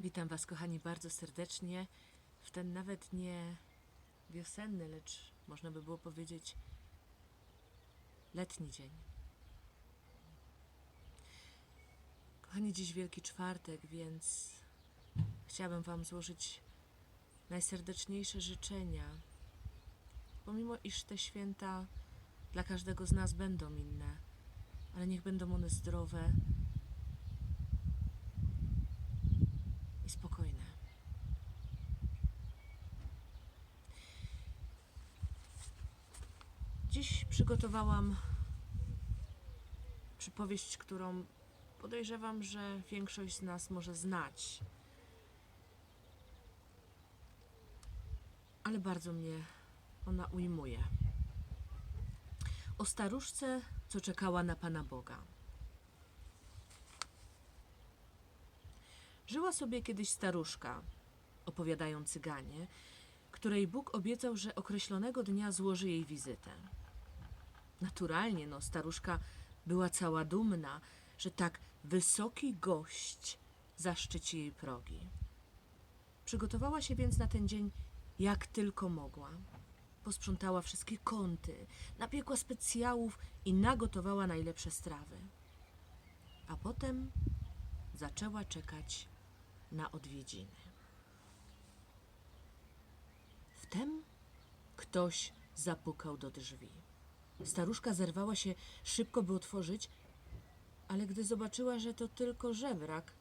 Witam Was, kochani, bardzo serdecznie w ten nawet nie wiosenny, lecz można by było powiedzieć letni dzień. Kochani, dziś Wielki Czwartek, więc chciałabym Wam złożyć najserdeczniejsze życzenia. Pomimo iż te święta dla każdego z nas będą inne, ale niech będą one zdrowe i spokojne. Dziś przygotowałam przypowieść, którą podejrzewam, że większość z nas może znać. Ale bardzo mnie ona ujmuje. O staruszce, co czekała na Pana Boga. Żyła sobie kiedyś staruszka, opowiadają cyganie, której Bóg obiecał, że określonego dnia złoży jej wizytę. Naturalnie, no, staruszka była cała dumna, że tak wysoki gość zaszczyci jej progi. Przygotowała się więc na ten dzień jak tylko mogła. Posprzątała wszystkie kąty, napiekła specjałów i nagotowała najlepsze strawy. A potem zaczęła czekać na odwiedziny. Wtem ktoś zapukał do drzwi. Staruszka zerwała się szybko, by otworzyć, ale gdy zobaczyła, że to tylko żebrak,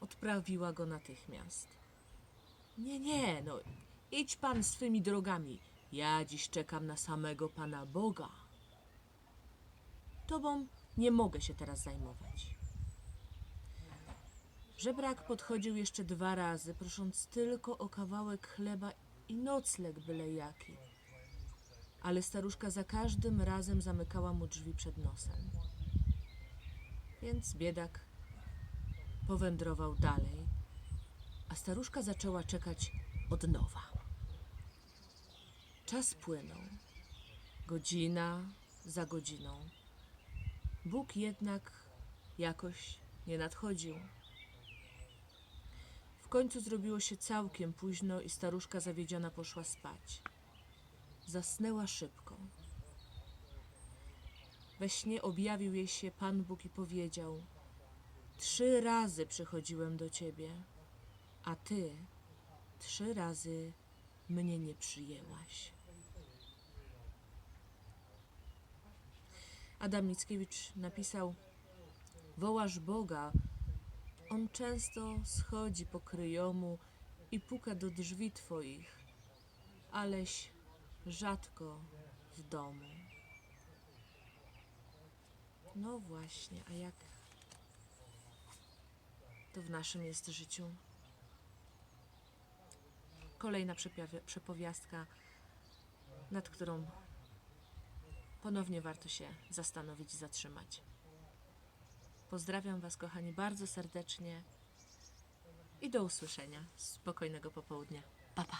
odprawiła go natychmiast. Nie, nie, no idź pan swymi drogami. Ja dziś czekam na samego Pana Boga. Tobą nie mogę się teraz zajmować. Żebrak podchodził jeszcze dwa razy, prosząc tylko o kawałek chleba i nocleg byle jaki. Ale staruszka za każdym razem zamykała mu drzwi przed nosem. Więc biedak powędrował dalej, a staruszka zaczęła czekać od nowa. Czas płynął, godzina za godziną. Bóg jednak jakoś nie nadchodził. W końcu zrobiło się całkiem późno i staruszka zawiedziona poszła spać. Zasnęła szybko. We śnie objawił jej się Pan Bóg i powiedział: Trzy razy przychodziłem do ciebie, a ty trzy razy mnie nie przyjęłaś. Adam Mickiewicz napisał: Wołasz Boga, on często schodzi po kryjomu i puka do drzwi twoich, aleś rzadko w domu. No właśnie, a jak to w naszym jest życiu? Kolejna przepowi- przepowiastka, nad którą ponownie warto się zastanowić i zatrzymać. Pozdrawiam Was, kochani, bardzo serdecznie i do usłyszenia. Spokojnego popołudnia. Pa, pa.